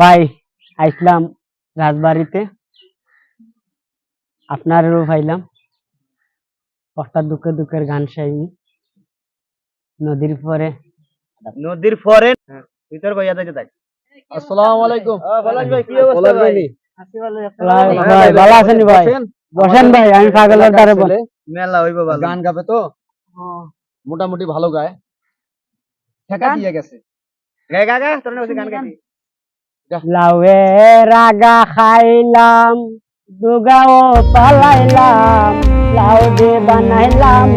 ভাই আইসলাম রাজবাড়িতে। আপনারও পাইলাম কষ্টার দুঃখে দুঃখের গান শাইনি নদীর পরে। নদীর পরে? ভিতর কইয়া থাকে তাই আসসালামু আলাইকুম। পলাশ ভাই? কি অবস্থা ভাই? ভাই, ভাই, ভালো আছেন ভাই? বসেন? ভাই আমি পাগলের দ্বারে বল মেলা হইব ভালো। গান গাবে তো? মোটামুটি ভালো গায়। ঠেকা দিয়ে গেছে। গায় গা গা তোর গান গাইবি লাউয়ের আগা খাইলাম দুগাও পালাইলাম লাউ দিয়ে বানাইলাম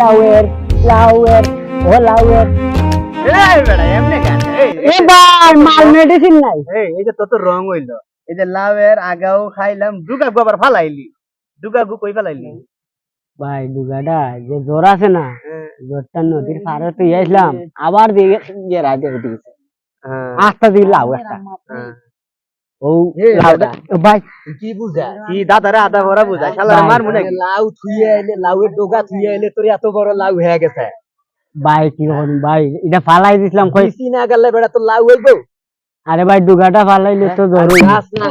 লাউয়ের লাউয়ের ও লাউয়ের। এই মাল মেডিসিন নাই। যে তত রং হইল এই যে লাউয়ের আগাও খাইলাম দুগা গোবার ফালাইলি দুগা গু কই ফালাইলি? ভাই দুগাটা যে জ্বর আছে না জ্বরটা নদীর পারে তো ইয়েছিলাম আবার দিয়ে উঠে গেছে। হ্যাঁ আস্তে দিয়ে লাউ একটা হ্যাঁ। ও লাউটা ভাই কি বুঝা কি দাদারে আধা ভরা বুঝায় শালারে ভাই। মার মনে লাউ থুইয়ে আইলে লাউয়ের ডোগা থুইয়ে আইলে তোর এত বড় লাউ হয়ে গেছে ভাই কি করুন ভাই এটা ফালাই দিছিলাম কই বেশি না গেলে বেড়া তো লাউ হইবো আরে ভাই দুগাটা ফালাইলে তো জ্বর গাছ না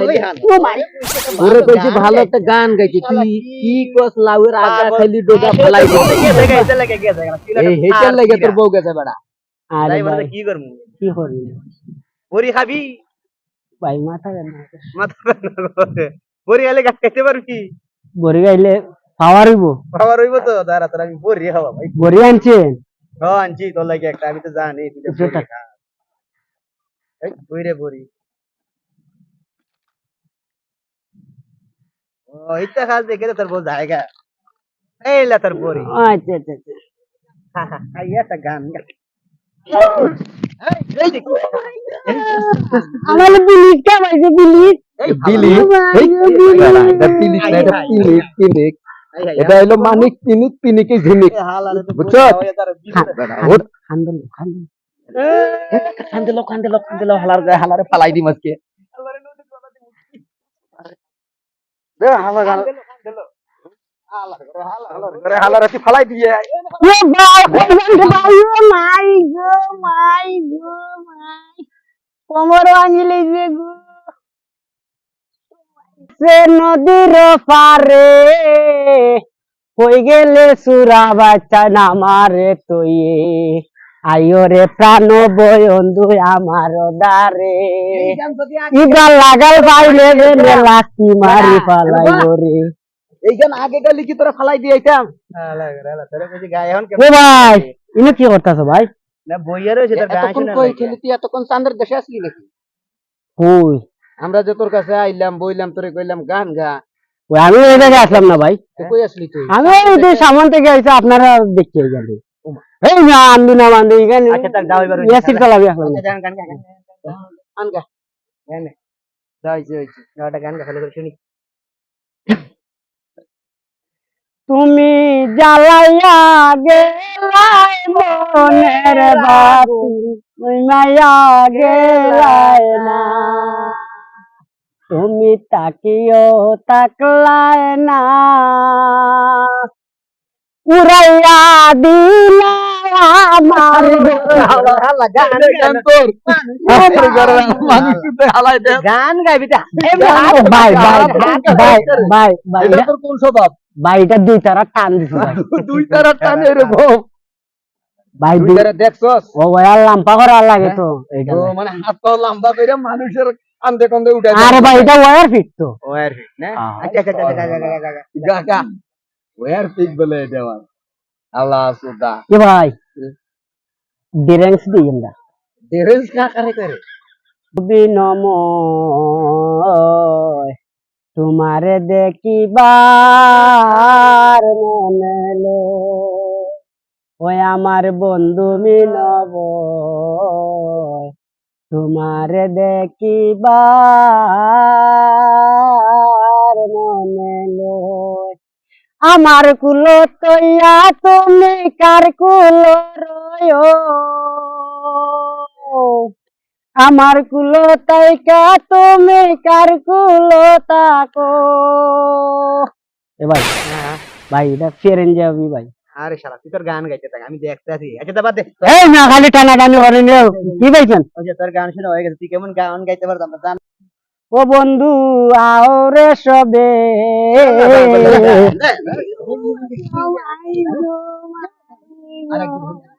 ওরে কইছি ভালো একটা গান গাইছি তুই কি কস লাউয়ের আগা খাইলি ডোগা ফলাই দিছিস। গেছে এই হেটার লাগে তোর বউ গেছে বেড়া আরে কি কি বড়ি খাবি? ভাই মাথা কেন মাথা ব্যথা করে। বড়ি খাইলে গাছ খাইতে পারবি? বড়ি গাইলে পাওয়ার হইব খাবার হইব তো। দাঁড়া তোর আমি বড়ি খাওয়া ভাই। বড়ি আনছেন হ্যাঁ আনছি। তোর লাগে একটা আমি তো জানি তুই যে সেটা- বড়ি খা। এই বই রে বড়ি? ও ইত্যা খাস দেখে তোর বউ জায়গা। এই লা তোর বড়ি। আচ্ছা আচ্ছা আচ্ছা। একটা গান গা। এই, এই দেখ। আমার বিলিশ কে ভাইছে বিলিশ এই বিলি ভাই, এটা পিলিক না এটা পিলিক পিলিক এটা হলো মানিক পিনিক পিনিকে ঝিনিক বুঝছ? খান্দল খান্দল খান্দিল খান্দিল খান্দিল হালার গায়ে হালারে ফালাই দিম আজকে। হালার ফালাই দিয়ে এ ভাই খান্দল ভাই ও মাই গো মাই গো মাই। কোমর ভাঙিলে যে গো। সে নদীর পারে কই গেলে সুরা বাচ্চা নামারে তৈয়ে আইও রে প্রাণ বয়ন্দু আমার দারে। ইবা লাগাল পাইলে লাকি মারি পালাইও রে। এই গান আগে গেলে কি তোরা ফালাই দিয়ে আইতাম এখন ও ভাই ইনি কি করতেছো ভাই না বইয়া রয়েছে তোর গায়ে এতক্ষণ শুনে কই তুই এতক্ষণ চান্দের দেশে আসলি নাকি কই আমরা যে তোর কাছে আইলাম বইলাম তোরে কইলাম গান গা ওই আমি ওই জায়গায় আসলাম না ভাই কই আসলি তুই আমি ওই যে সামন থেকে আইসা আপনারা দেখতে গেলে এই না আন্দু না মান্দু এখানে আচ্ছা তার দাও এবার ইয়াসির চালাবি আসলাম আচ্ছা, গান গান গান গান। গান গা গান গান। দাও হইছে হইছে দাও একটা গান গা ভালো করে শুনি তুমি জ্বালাইয়া গেলাই মনের বাতি। তুমি মায়া গেলাই না। তুমি তাকিও তাকলাই না। উড়াইয়া দিলা আমার গান গাইবি ভাই ভাই ভাই ভাই ভাই কোন স্বভাব? এটা দুই তারা টান দিছে ভাই। দুই তারা টানে এরকম। ভাই দুই দুই তারা দেখছস? ও ভাই আর লাম্পা করা লাগে তো এইটা মানে হাত পা লম্বা করে মানুষের কান্দে কান্দে উঠে আরে ভাই এটা ওয়ার ফিট তো। ও আর না? আচ্ছা আচ্ছা আচ্ছা গা গা গা গা গা গা। গা ওয়ার পিক বলে এটা আল্লাহ সুদা। এ ভাই ডিরেন্স দিই আমরা ডেরেন্স না করে করে? বিনময় তোমারে দেখিবার মনেলে ওই আমার বন্ধু মিনব তোমারে দেখিবার মনেলে আমার কুলো তৈয়া তুমি কার কুলো রয়ো? আমার কুলো তাইকা তুমি কার কুলো তাকো এ ভাই ভাই এটা ফেরেন যাবি ভাই আরে শালা তুই তোর গান গাইতে থাক আমি দেখতে আছি আচ্ছা তা বাদ দে এই না খালি টানা টানি করেন রে। কি ওই যে তোর গান শুনে হয়ে গেছে তুই কেমন গান গাইতে পারতাম না জান ও বন্ধু আও রে সবে আরেকদিন